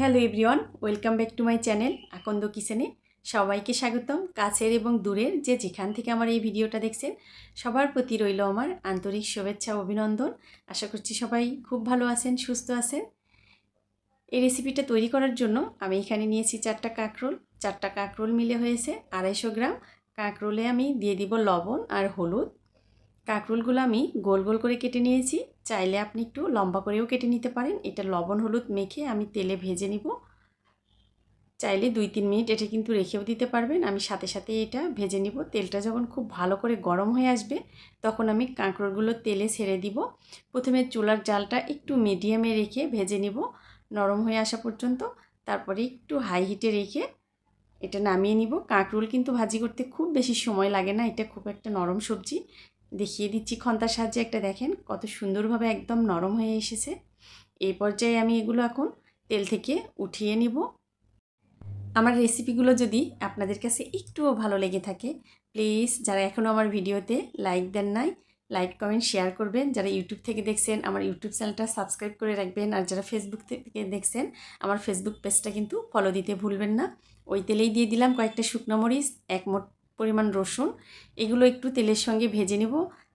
Hello everyone, welcome back to my channel Akanda কিচেনে। সবাইকে স্বাগতম কাছের এবং দূরের যে যেখান থেকে আমার এই ভিডিওটা দেখছেন, সবার প্রতি রইল আমার আন্তরিক শুভেচ্ছা অভিনন্দন। আশা করছি সবাই খুব ভালো আছেন, সুস্থ আছেন। এই রেসিপিটা তৈরি করার জন্য আমি এখানে নিয়েছি চারটা কাঁকরোল। চারটা কাঁকরোল মিলে হয়েছে আড়াইশো গ্রাম। কাঁকরোলে আমি দিয়ে দিব লবণ আর হলুদ। কাঁকরোলগুলো আমি গোল গোল করে কেটে নিয়েছি। চাইলে আপনি একটু লম্বা করেও কেটে নিতে পারেন। এটা লবণ হলুদ মেখে আমি তেলে ভেজে নিব। চাইলে দুই তিন মিনিট এটা কিন্তু রেখেও দিতে পারবেন। আমি সাথে সাথে এটা ভেজে নিব। তেলটা যখন খুব ভালো করে গরম হয়ে আসবে, তখন আমি কাঁকরোলগুলো তেলে ছেড়ে দিব। প্রথমে চুলার জালটা একটু মিডিয়ামে রেখে ভেজে নিব। নরম হয়ে আসা পর্যন্ত। তারপরে একটু হাই হিটে রেখে এটা নামিয়ে নিব। কাঁকরোল কিন্তু ভাজি করতে খুব বেশি সময় লাগে না। এটা খুব একটা নরম সবজি। দেখিয়ে দিচ্ছি খন্তার সাহায্যে একটা, দেখেন কত সুন্দরভাবে একদম নরম হয়ে এসেছে। এই পর্যায়ে আমি এগুলো এখন তেল থেকে উঠিয়ে নিব। আমার রেসিপিগুলো যদি আপনাদের কাছে একটুও ভালো লেগে থাকে, প্লিজ যারা এখনও আমার ভিডিওতে লাইক দেন নাই, লাইক, কমেন্ট, শেয়ার করবেন। যারা ইউটিউব থেকে দেখছেন, আমার ইউটিউব চ্যানেলটা সাবস্ক্রাইব করে রাখবেন। আর যারা ফেসবুক থেকে দেখছেন, আমার ফেসবুক পেজটা কিন্তু ফলো দিতে ভুলবেন না। ওই তেলেই দিয়ে দিলাম কয়েকটা শুকনো মরিচ, এক মোট পরিমাণ রসুন, এগুলো একটু তেলের সঙ্গে ভেজে নেব।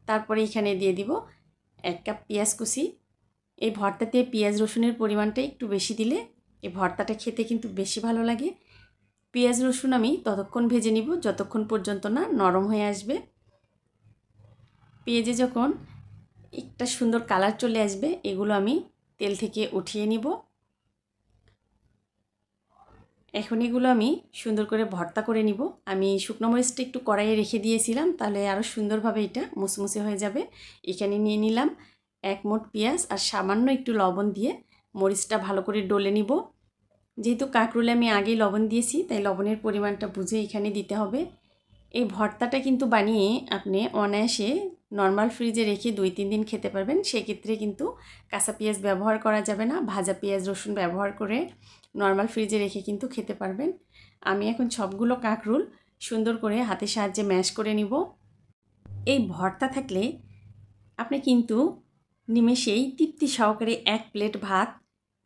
তারপরে এখানে দিয়ে দিব এক কাপ পেঁয়াজ কুচি। এই ভর্তাতে পেঁয়াজ রসুনের পরিমাণটা একটু বেশি দিলে এই ভর্তাটা খেতে কিন্তু বেশি ভালো লাগে। পেঁয়াজ রসুন আমি ততক্ষণ ভেজে নিব, যতক্ষণ পর্যন্ত না নরম হয়ে আসবে। পেঁয়াজে যখন একটা সুন্দর কালার চলে আসবে, এগুলো আমি তেল থেকে উঠিয়ে নিব। এখন এগুলো আমি সুন্দর করে ভর্তা করে নিব। আমি শুকনো মরিচটা একটু কড়াইয়ে রেখে দিয়েছিলাম, তাহলে আরও সুন্দরভাবে এটা মুসমুসে হয়ে যাবে। এখানে নিয়ে নিলাম এক মোট পেঁয়াজ আর সামান্য একটু লবণ দিয়ে মরিচটা ভালো করে ডলে নিব। যেহেতু কাঁকরোলে আমি আগেই লবণ দিয়েছি, তাই লবণের পরিমাণটা বুঝে এখানে দিতে হবে। এই ভর্তাটা কিন্তু বানিয়ে আপনি অনায়াসে নর্মাল ফ্রিজে রেখে দুই তিন দিন খেতে পারবেন। সেক্ষেত্রে কিন্তু কাঁচা পেঁয়াজ ব্যবহার করা যাবে না, ভাজা পেঁয়াজ রসুন ব্যবহার করে নর্মাল ফ্রিজে রেখে কিন্তু খেতে পারবেন। আমি এখন সবগুলো কাঁকরুল সুন্দর করে হাতের সাহায্যে ম্যাশ করে নিব। এই ভর্তা থাকলে আপনি কিন্তু নিমেষেই তৃপ্তি সহকারে এক প্লেট ভাত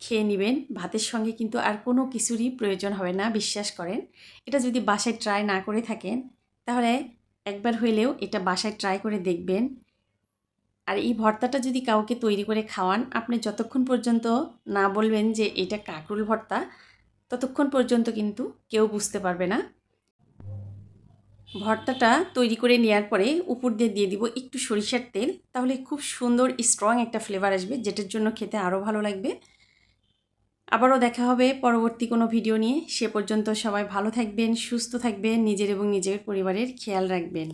খেয়ে নেবেন। ভাতের সঙ্গে কিন্তু আর কোনো কিছুরই প্রয়োজন হবে না, বিশ্বাস করেন। এটা যদি বাসায় ট্রাই না করে থাকেন, তাহলে একবার হইলেও এটা বাসায় ট্রাই করে দেখবেন। আর এই ভর্তাটা যদি কাউকে তৈরি করে খাওয়ান, আপনি যতক্ষণ পর্যন্ত না বলবেন যে এটা কাকরুল ভর্তা, ততক্ষণ পর্যন্ত কিন্তু কেউ বুঝতে পারবে না। ভর্তাটা তৈরি করে নেওয়ার পরে উপর দিয়ে দিয়ে দিব একটু সরিষার তেল, তাহলে খুব সুন্দর স্ট্রং একটা ফ্লেভার আসবে, যেটার জন্য খেতে আরও ভালো লাগবে। আবারও দেখা হবে পরবর্তী কোনো ভিডিও নিয়ে। সে পর্যন্ত সবাই ভালো থাকবেন, সুস্থ থাকবেন, নিজের এবং নিজের পরিবারের খেয়াল রাখবেন।